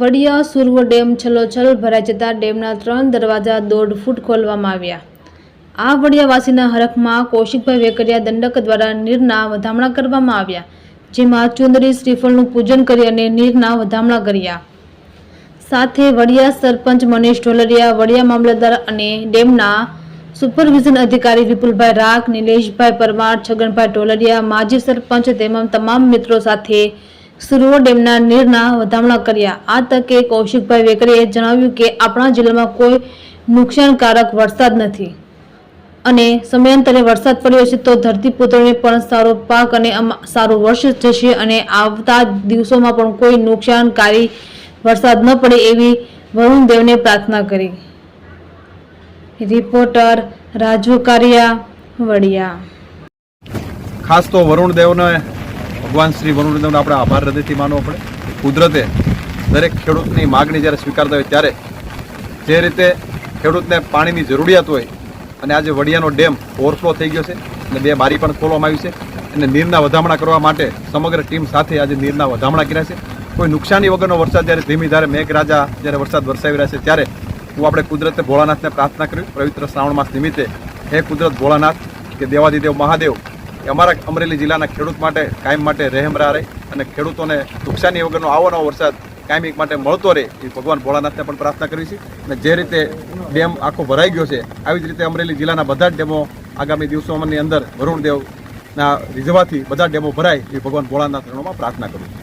Vadia Survo dam છલોછલ ભરાઈ જતા ડેમના ત્રણ દરવાજા દોઢ ફૂટ ખોલવામાં આવ્યા. આ વડિયાવાસીના હરખમાં કૌશિકભાઈ વેકરિયા દંડક દ્વારા નીરના વધામણા કરવામાં આવ્યા, જેમાં ચુંદરી શ્રીફળનું પૂજન કરી અને નીરના વધામણા કર્યા. સાથે વડિયા સરપંચ મનીષ ઢોલરિયા, વડિયા મામલતદાર અને ડેમના સુપરવિઝન અધિકારી વિપુલભાઈ રાખ નિલેશભાઈ પરમાર, છગનભાઈ ઢોલરિયા, માજી સરપંચ તેમજ તમામ મિત્રો સાથે સુરવો ડેમના નીરના વધામણા કર્યા. આ તકે કૌશિકભાઈ વેકરીએ જણાવ્યું કે આપણા જિલ્લામાં કોઈ નુકસાનકારક વરસાદ નથી. અને સમયાંતરે વરસાદ પડ્યો છે તો ધરતીપુત્રોને પણ સારો પાક અને સારું વર્ષ થશે અને આવતા દિવસોમાં પણ કોઈ નુકસાનકારી વરસાદ ન પડે એવી વરુણ દેવને પ્રાર્થના કરી. રિપોર્ટર રાજુ કારિયા વડિયા. ખાસ તો વરુણ ભગવાન શ્રી વરુણદેવનો આપણે આભાર હૃદયથી માનવો પડે. કુદરતે દરેક ખેડૂતની માગણી જ્યારે સ્વીકારતા હોય ત્યારે જે રીતે ખેડૂતને પાણીની જરૂરિયાત હોય અને આજે વડિયાનો ડેમ ઓવરફ્લો થઈ ગયો છે અને બે બારી પણ ખોલવામાં આવી છે અને નીરના વધામણા કરવા માટે સમગ્ર ટીમ સાથે આજે નીરના વધામણા કર્યા છે. કોઈ નુકસાની વગરનો વરસાદ જ્યારે ધીમી ધારે મેઘરાજા જ્યારે વરસાદ વરસાવી રહ્યા છે ત્યારે હું આપણે કુદરતે ભોળાનાથને પ્રાર્થના કરી. પવિત્ર શ્રાવણ માસ નિમિત્તે હે કુદરત ભોળાનાથ કે દેવાદિદેવ મહાદેવ અમારા અમરેલી જિલ્લાના ખેડૂત માટે કાયમ માટે રહેમરા રહે અને ખેડૂતોને નુકસાની વગરનો આવો નવો વરસાદ કાયમી માટે મળતો રહે એ ભગવાન ભોળાનાથને પણ પ્રાર્થના કરી છે અને જે રીતે ડેમ આખો ભરાઈ ગયો છે, આવી જ રીતે અમરેલી જિલ્લાના બધા જ ડેમો આગામી દિવસોની અંદર વરુણદેવના રીઝવાથી બધા ડેમો ભરાય એ ભગવાન ભોળાનાથ ચરણોમાં પ્રાર્થના કરું છું.